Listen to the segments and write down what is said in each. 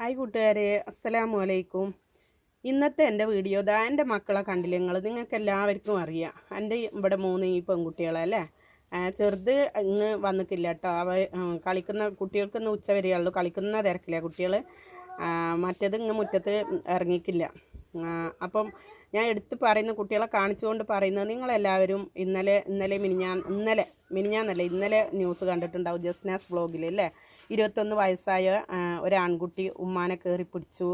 Hi കൂട്ടുകാരെ അസ്സലാമു അലൈക്കും ഇന്നത്തെ എന്റെ വീഡിയോ ദാ എന്റെ മക്കളെ കണ്ടില്ല നിങ്ങൾ നിങ്ങൾക്ക് എല്ലാവർക്കും അറിയാം. എന്റെ ഇവിടെ മൂന്ന് ഈ പെൺകുട്ടികളല്ലേ ചെറുത് ഇങ്ങ് വന്നിട്ടില്ല കേട്ടോ. അവ കളിക്കുന്ന കുട്ടികൾക്ക് ഇന്ന് ഉച്ച വരെയുള്ളൂ കളിക്കുന്ന തിരക്കില്ല കുട്ടികൾ മറ്റേത് ഇങ്ങ് മുറ്റത്ത് ഇറങ്ങിക്കില്ല. അപ്പം ഞാൻ എടുത്ത് പറയുന്ന കുട്ടികളെ കാണിച്ചുകൊണ്ട് പറയുന്നത് നിങ്ങളെല്ലാവരും ഇന്നലെ ഇന്നലെ മിനിഞ്ഞാൻ ഇന്നലെ മിനിഞ്ഞാന്നല്ല ഇന്നലെ ന്യൂസ് കണ്ടിട്ടുണ്ടാവും ജസ്നാസ് വ്ളോഗിൽ അല്ലേ? ഇരുപത്തൊന്ന് വയസ്സായ ഒരാൺകുട്ടി ഉമ്മാനെ കയറി പിടിച്ചു.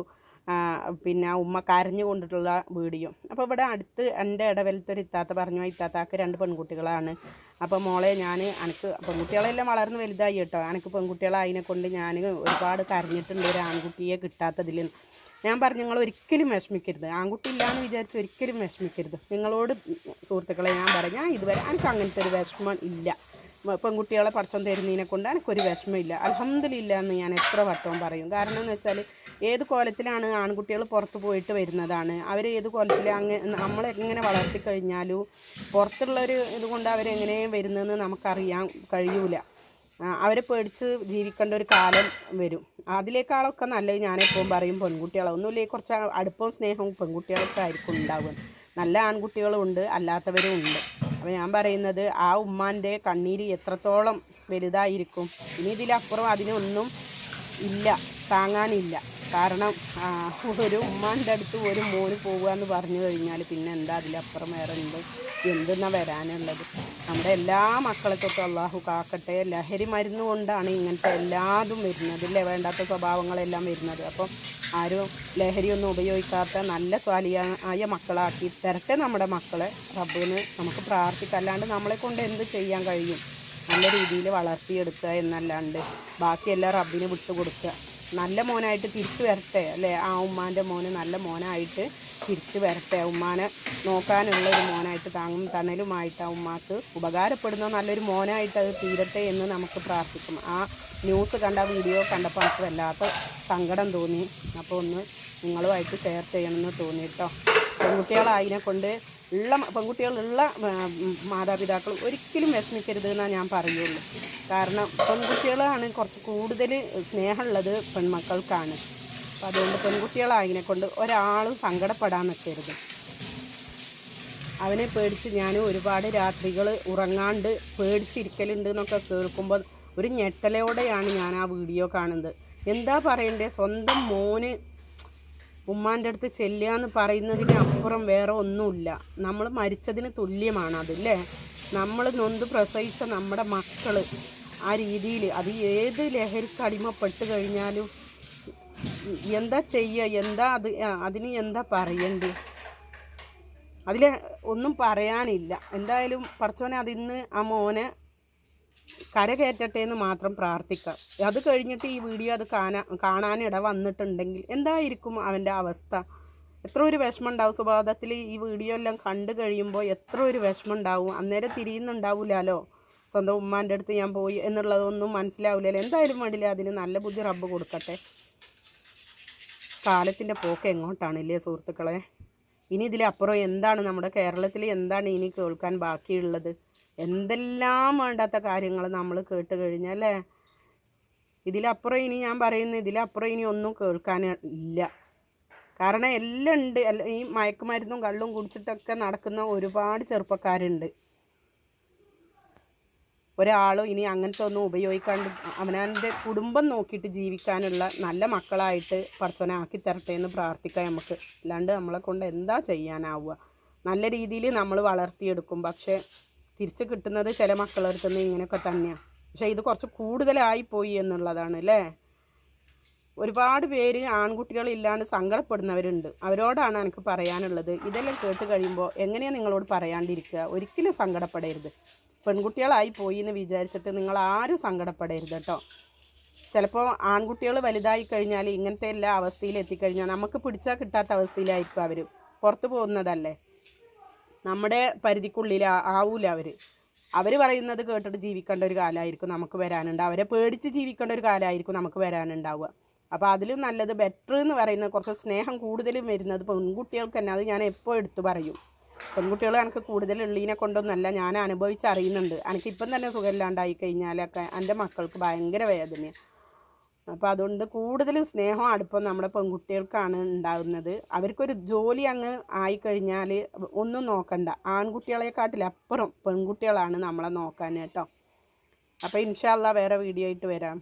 പിന്നെ ഉമ്മ കരഞ്ഞു കൊണ്ടിട്ടുള്ള വീഡിയോ. അപ്പോൾ ഇവിടെ അടുത്ത് എന്റെ ഇടവലത്തെ ഒരു ഇത്താത്ത പറഞ്ഞു "ആ ഇത്താത്താക്ക് രണ്ട് പെൺകുട്ടികളാണ്. അപ്പോൾ മോളെ ഞാൻ എനിക്ക് പെൺകുട്ടികളെല്ലാം വളർന്ന് വലുതായി കേട്ടോ. എനിക്ക് പെൺകുട്ടികളായതിനെ കൊണ്ട് ഞാൻ ഒരുപാട് കരഞ്ഞിട്ടുണ്ട് ഒരു ആൺകുട്ടിയെ കിട്ടാത്തതിൽ. ഞാൻ പറഞ്ഞു നിങ്ങൾ ഒരിക്കലും വിഷമിക്കരുത്. ആൺകുട്ടി ഇല്ലാന്ന് വിചാരിച്ച് ഒരിക്കലും വിഷമിക്കരുത്. നിങ്ങളോട് സുഹൃത്തുക്കളെ ഞാൻ പറയാം. ഞാൻ ഇതുവരെ എനിക്ക് അങ്ങനത്തെ ഒരു വിഷമം ഇല്ല. പെൺകുട്ടികളെ പഠിച്ചം തരുന്നതിനെ കൊണ്ട് എനിക്കൊരു വിഷമമില്ല. അലഹമ്മദില്ല എന്ന് ഞാൻ എത്ര വട്ടവും പറയും. കാരണം എന്ന് വെച്ചാൽ ഏത് കോലത്തിലാണ് ആൺകുട്ടികൾ പുറത്ത് പോയിട്ട് വരുന്നതാണ്. അവർ ഏത് കോലത്തിൽ അങ്ങ് നമ്മളെങ്ങനെ വളർത്തി കഴിഞ്ഞാലും പുറത്തുള്ളൊരു ഇതുകൊണ്ട് അവരെങ്ങനെയും വരുന്നതെന്ന് നമുക്കറിയാൻ കഴിയൂല. അവരെ പേടിച്ച് ജീവിക്കേണ്ട ഒരു കാലം വരും. അതിലേക്കാളൊക്കെ നല്ലത് ഞാനെപ്പോഴും പറയും പെൺകുട്ടികളെ. ഒന്നുമില്ലേ കുറച്ച് അടുപ്പവും സ്നേഹവും പെൺകുട്ടികളൊക്കെ ആയിരിക്കും ഉണ്ടാവുക. നല്ല ആൺകുട്ടികളും ഉണ്ട് അല്ലാത്തവരും ഉണ്ട്. അപ്പോൾ ഞാൻ പറയുന്നത് ആ ഉമ്മാന്റെ കണ്ണീര് എത്രത്തോളം വലുതായിരിക്കും. ഇനി ഇതിലപ്പുറം അതിനൊന്നും ഇല്ല താങ്ങാനില്ല. കാരണം ഒരു ഉമ്മാന്റെ അടുത്ത് ഒരു മോന് പോകുക എന്ന് പറഞ്ഞു കഴിഞ്ഞാൽ പിന്നെ എന്താ അതിലപ്പുറം വേറെ എന്ത് എന്തെന്നാ വരാനുള്ളത്? നമ്മുടെ എല്ലാ മക്കളെത്തൊക്കെ അള്ളാഹു കാക്കട്ടെ. ലഹരി മരുന്ന് കൊണ്ടാണ് ഇങ്ങനത്തെ എല്ലാതും വരുന്നത് അല്ലേ? വേണ്ടാത്ത സ്വഭാവങ്ങളെല്ലാം വരുന്നത്. അപ്പം ആരും ലഹരിയൊന്നും ഉപയോഗിക്കാത്ത നല്ല സ്വാലിയായ മക്കളാക്കി തരട്ടെ നമ്മുടെ മക്കളെ. റബ്ബിന് നമുക്ക് പ്രാർത്ഥിക്കാം. അല്ലാണ്ട് നമ്മളെ കൊണ്ട് എന്ത് ചെയ്യാൻ കഴിയും? നല്ല രീതിയിൽ വളർത്തിയെടുക്കുക എന്നല്ലാണ്ട്. ബാക്കിയെല്ലാം റബ്ബിന് വിട്ടുകൊടുക്കുക. നല്ല മോനായിട്ട് തിരിച്ചു വരട്ടെ അല്ലേ? ആ ഉമ്മാന്റെ മോന് നല്ല മോനായിട്ട് തിരിച്ചു വരട്ടെ. ഉമ്മാനെ നോക്കാനുള്ള ഒരു മോനായിട്ട് താങ്ങും തണലുമായിട്ട് ആ ഉമ്മാക്ക് ഉപകാരപ്പെടുന്ന നല്ലൊരു മോനായിട്ട് അത് തീരട്ടെ എന്ന് നമുക്ക് പ്രാർത്ഥിക്കും. ആ ന്യൂസ് കണ്ട വീഡിയോ കണ്ടപ്പോൾ നമുക്ക് വല്ലാത്ത സങ്കടം തോന്നി. അപ്പോൾ ഒന്ന് നിങ്ങളുമായിട്ട് ഷെയർ ചെയ്യണമെന്ന് തോന്നി കേട്ടോ പെൺകുട്ടികളതിനെ കൊണ്ട് ഉള്ള പെൺകുട്ടികളുള്ള മാതാപിതാക്കൾ ഒരിക്കലും വിഷമിക്കരുത് എന്നാണ് ഞാൻ പറയുള്ളൂ. കാരണം പെൺകുട്ടികളാണ് കുറച്ച് കൂടുതൽ സ്നേഹമുള്ളത് പെൺമക്കൾക്കാണ്. അപ്പം അതുകൊണ്ട് പെൺകുട്ടികളായതിനെ കൊണ്ട് ഒരാളും സങ്കടപ്പെടാൻ നിൽക്കരുത്. അവനെ പേടിച്ച് ഞാൻ ഒരുപാട് രാത്രികൾ ഉറങ്ങാണ്ട് പേടിച്ചിരിക്കലുണ്ട് എന്നൊക്കെ കേൾക്കുമ്പോൾ ഒരു ഞെട്ടലോടെയാണ് ഞാൻ ആ വീഡിയോ കാണുന്നത്. എന്താ പറയണ്ടേ? സ്വന്തം മോന് ഉമ്മാന്റെ അടുത്ത് ചെല്ലുക എന്ന് പറയുന്നതിന് അപ്പുറം വേറെ ഒന്നുമില്ല. നമ്മൾ മരിച്ചതിന് തുല്യമാണ് അതല്ലേ നമ്മൾ നൊന്ത് പ്രസവിച്ച നമ്മുടെ മക്കൾ ആ രീതിയിൽ അത് ഏത് ലഹരിക്ക് അടിമപ്പെട്ട് കഴിഞ്ഞാലും എന്താ ചെയ്യുക എന്താ അത് അതിന് എന്താ പറയണ്ടേ അതിൽ ഒന്നും പറയാനില്ല. എന്തായാലും പറച്ചോനെ അതിന്ന് ആ മോനെ കരകയറ്റട്ടെ എന്ന് മാത്രം പ്രാർത്ഥിക്കാം. അത് കഴിഞ്ഞിട്ട് ഈ വീഡിയോ അത് കാണാ കാണാനിട വന്നിട്ടുണ്ടെങ്കിൽ എന്തായിരിക്കും അവന്റെ അവസ്ഥ? എത്ര ഒരു വിഷമം ഉണ്ടാവും സ്വഭാവത്തിൽ ഈ വീഡിയോ എല്ലാം കണ്ടു കഴിയുമ്പോൾ എത്ര ഒരു വിഷമം ഉണ്ടാവും അന്നേരം തിരിയുന്നുണ്ടാവില്ലല്ലോ സ്വന്തം ഉമ്മാന്റെ അടുത്ത് ഞാൻ പോയി എന്നുള്ളതൊന്നും മനസ്സിലാവില്ലല്ലോ എന്തായാലും വേണ്ടില്ല അതിന് നല്ല ബുദ്ധി റബ്ബ് കൊടുക്കട്ടെ. കാലത്തിന്റെ പോക്ക് എങ്ങോട്ടാണ് എങ്ങോട്ടാണില്ലേ സുഹൃത്തുക്കളെ? ഇനി ഇതിലപ്പുറം എന്താണ് നമ്മുടെ കേരളത്തിൽ എന്താണ് ഇനി കേൾക്കാൻ ബാക്കിയുള്ളത്? എന്തെല്ലാം വേണ്ടാത്ത കാര്യങ്ങൾ നമ്മൾ കേട്ട് കഴിഞ്ഞാൽ അല്ലേ ഇതിലപ്പുറം ഇനി ഞാൻ പറയുന്ന ഇതിലപ്പുറം ഇനി ഒന്നും കേൾക്കാൻ ഇല്ല. കാരണം എല്ലാം ഉണ്ട്. ഈ മയക്കുമരുന്നും കള്ളും കുടിച്ചിട്ടൊക്കെ നടക്കുന്ന ഒരുപാട് ചെറുപ്പക്കാരുണ്ട്. ഒരാളും ഇനി അങ്ങനത്തെ ഒന്നും ഉപയോഗിക്കാണ്ട് അവനവന്റെ കുടുംബം നോക്കിയിട്ട് ജീവിക്കാനുള്ള നല്ല മക്കളായിട്ട് പഠിച്ചവനെ ആക്കി തരട്ടെ എന്ന് പ്രാർത്ഥിക്കാം നമുക്ക്. അല്ലാണ്ട് നമ്മളെ കൊണ്ട് എന്താ ചെയ്യാനാവുക? നല്ല രീതിയിൽ നമ്മൾ വളർത്തിയെടുക്കും. പക്ഷേ തിരിച്ച് കിട്ടുന്നത് ചില മക്കളുടെ നിന്ന് ഇങ്ങനെയൊക്കെ തന്നെയാണ് പക്ഷേ ഇത് കുറച്ച് കൂടുതലായി പോയി എന്നുള്ളതാണ് അല്ലേ? ഒരുപാട് പേര് ആൺകുട്ടികളില്ലാണ്ട് സങ്കടപ്പെടുന്നവരുണ്ട്. അവരോടാണ് എനിക്ക് പറയാനുള്ളത്. ഇതെല്ലാം കേട്ട് കഴിയുമ്പോൾ എങ്ങനെയാണ് നിങ്ങളോട് പറയാണ്ടിരിക്കുക? ഒരിക്കലും സങ്കടപ്പെടരുത്. പെൺകുട്ടികളായി പോയി എന്ന് വിചാരിച്ചിട്ട് നിങ്ങൾ ആരും സങ്കടപ്പെടരുത് കേട്ടോ. ചിലപ്പോൾ ആൺകുട്ടികൾ വലുതായി കഴിഞ്ഞാൽ ഇങ്ങനത്തെ എല്ലാ അവസ്ഥയിൽ എത്തിക്കഴിഞ്ഞാൽ നമുക്ക് പിടിച്ചാൽ കിട്ടാത്ത അവസ്ഥയിലായിരിക്കും അവർ. പുറത്തു പോകുന്നതല്ലേ? നമ്മുടെ പരിധിക്കുള്ളിൽ ആവൂല അവർ അവർ പറയുന്നത് കേട്ടിട്ട് ജീവിക്കേണ്ട ഒരു കാലമായിരിക്കും നമുക്ക് വരാനുണ്ട്. അവരെ പേടിച്ച് ജീവിക്കേണ്ട ഒരു കാലമായിരിക്കും നമുക്ക് വരാനുണ്ടാവുക. അപ്പോൾ അതിലും നല്ലത് ബെറ്റർ എന്ന് പറയുന്നത് കുറച്ച് സ്നേഹം കൂടുതലും വരുന്നത് പെൺകുട്ടികൾക്ക് തന്നെ. അത് ഞാൻ എപ്പോൾ എടുത്തു പറയും. പെൺകുട്ടികൾ എനിക്ക് കൂടുതൽ ഉള്ളിനെ കൊണ്ടൊന്നല്ല ഞാൻ അനുഭവിച്ചറിയുന്നുണ്ട്. എനിക്കിപ്പം തന്നെ സുഖമില്ലാണ്ടായി കഴിഞ്ഞാലൊക്കെ എന്റെ മക്കൾക്ക് ഭയങ്കര വേദനയാണ് അപ്പോൾ അതുകൊണ്ട് കൂടുതലും സ്നേഹവും അടുപ്പം നമ്മുടെ പെൺകുട്ടികൾക്കാണ് ഉണ്ടാകുന്നത്. അവർക്കൊരു ജോലി അങ്ങ് ആയിക്കഴിഞ്ഞാൽ ഒന്നും നോക്കണ്ട. ആൺകുട്ടികളെക്കാട്ടിലപ്പുറം പെൺകുട്ടികളാണ് നമ്മളെ നോക്കാൻ കേട്ടോ. അപ്പോൾ ഇൻഷാല്ല വേറെ വീഡിയോ ആയിട്ട് വരാം.